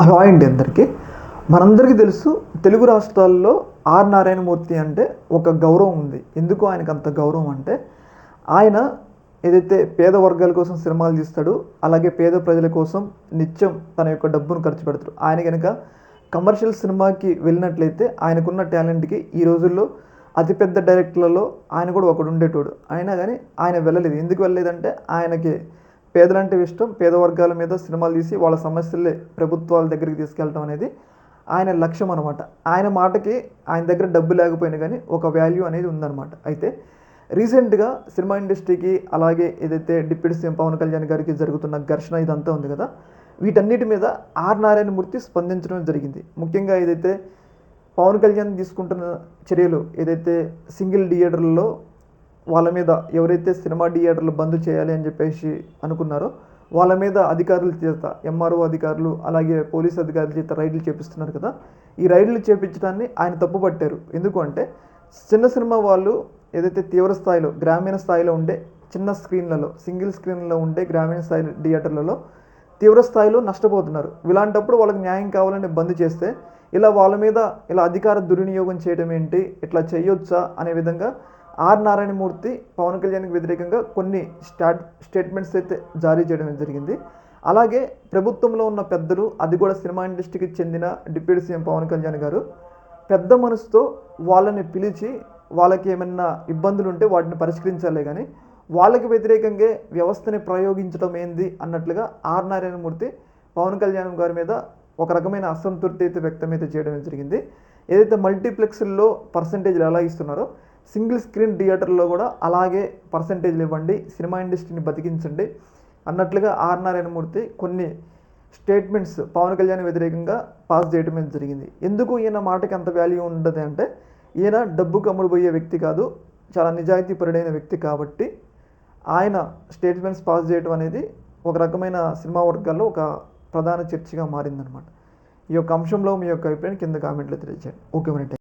Hello అండి అందరికీ. మనందరికీ తెలుసు తెలుగు రాష్ట్రాల్లో ఆర్ నారాయణమూర్తి అంటే ఒక గౌరవం ఉంది. ఎందుకు ఆయనకు అంత గౌరవం అంటే ఆయన ఏదైతే పేద వర్గాల కోసం సినిమాలు తీస్తాడో అలాగే పేద ప్రజల కోసం నిత్యం తన యొక్క డబ్బును ఖర్చు పెడతాడు. ఆయన కనుక కమర్షియల్ సినిమాకి వెళ్ళినట్లయితే ఆయనకున్న టాలెంట్కి ఈ రోజుల్లో అతిపెద్ద డైరెక్టర్లలో ఆయన కూడా ఒకడు ఉండేటోడు. అయినా కానీ ఆయన వెళ్ళలేదు. ఎందుకు వెళ్ళలేదంటే ఆయనకి పేదలంటే ఇష్టం పేద వర్గాల మీద సినిమాలు తీసి వాళ్ళ సమస్యలే ప్రభుత్వాల దగ్గరికి తీసుకెళ్ళటం అనేది ఆయన లక్ష్యం అనమాట ఆయన మాటకి ఆయన దగ్గర డబ్బు లేకపోయినా కానీ ఒక వాల్యూ అనేది ఉందన్నమాట. అయితే రీసెంట్గా సినిమా ఇండస్ట్రీకి అలాగే ఏదైతే డిప్యూటీ సీఎం పవన్ కళ్యాణ్ గారికి జరుగుతున్న ఘర్షణ ఇదంతా ఉంది కదా వీటన్నిటి మీద ఆర్ నారాయణమూర్తి స్పందించడం జరిగింది. ముఖ్యంగా ఏదైతే పవన్ కళ్యాణ్ తీసుకుంటున్న చర్యలు ఏదైతే సింగిల్ థియేటర్లలో వాళ్ళ మీద ఎవరైతే సినిమా థియేటర్లు బంద్ చేయాలి అని చెప్పేసి అనుకున్నారో వాళ్ళ మీద అధికారుల చేత ఎంఆర్ఓ అధికారులు అలాగే పోలీస్ అధికారుల చేత రైడ్లు చేపిస్తున్నారు కదా. ఈ రైడ్లు చేపించడాన్ని ఆయన తప్పుపట్టారు. పట్టారు ఎందుకంటే చిన్న సినిమా వాళ్ళు ఏదైతే తీవ్ర స్థాయిలో గ్రామీణ స్థాయిలో ఉండే చిన్న స్క్రీన్లలో సింగిల్ స్క్రీన్లో ఉండే గ్రామీణ స్థాయి థియేటర్లలో తీవ్ర స్థాయిలో నష్టపోతున్నారు. ఇలాంటప్పుడు వాళ్ళకి న్యాయం కావాలని బంద్ చేస్తే ఇలా వాళ్ళ మీద ఇలా అధికార దుర్వినియోగం చేయడం ఏంటి ఇట్లా చేయొచ్చా అనే విధంగా ఆర్ నారాయణమూర్తి పవన్ కళ్యాణ్కి వ్యతిరేకంగా కొన్ని స్టాట్ స్టేట్మెంట్స్ అయితే జారీ చేయడం జరిగింది. అలాగే ప్రభుత్వంలో ఉన్న పెద్దలు అది కూడా సినిమా ఇండస్ట్రీకి చెందిన డిప్యూటీ సీఎం పవన్ కళ్యాణ్ గారు పెద్ద మనసుతో వాళ్ళని పిలిచి వాళ్ళకి ఏమైనా ఇబ్బందులు ఉంటే వాటిని పరిష్కరించాలే కానీ వాళ్ళకి వ్యతిరేకంగా వ్యవస్థని ప్రయోగించడం ఏంది అన్నట్లుగా ఆర్ నారాయణమూర్తి పవన్ కళ్యాణ్ గారి మీద ఒక రకమైన అసంతృప్తి అయితే వ్యక్తం అయితే చేయడం జరిగింది. ఏదైతే మల్టీప్లెక్స్ల్లో పర్సంటేజ్లు ఎలా ఇస్తున్నారో సింగిల్ స్క్రీన్ థియేటర్లో కూడా అలాగే పర్సంటేజ్లు ఇవ్వండి సినిమా ఇండస్ట్రీని బతికించండి. అన్నట్లుగా ఆర్ నారాయణమూర్తి కొన్ని స్టేట్మెంట్స్ పవన్ కళ్యాణ్ వ్యతిరేకంగా పాస్ చేయడం అనేది జరిగింది. ఎందుకు ఈయన మాటకి అంత వాల్యూ ఉండదు అంటే ఈయన డబ్బుకు కమ్ముడుపోయే వ్యక్తి కాదు చాలా నిజాయితీపరుడైన వ్యక్తి కాబట్టి ఆయన స్టేట్మెంట్స్ పాస్ చేయడం అనేది ఒక రకమైన సినిమా వర్గాల్లో ఒక ప్రధాన చర్చగా మారిందనమాట ఈ యొక్క అంశంలో మీ యొక్క అభిప్రాయం కింద కామెంట్లో తెలియజేయండి. ఓకే మరి.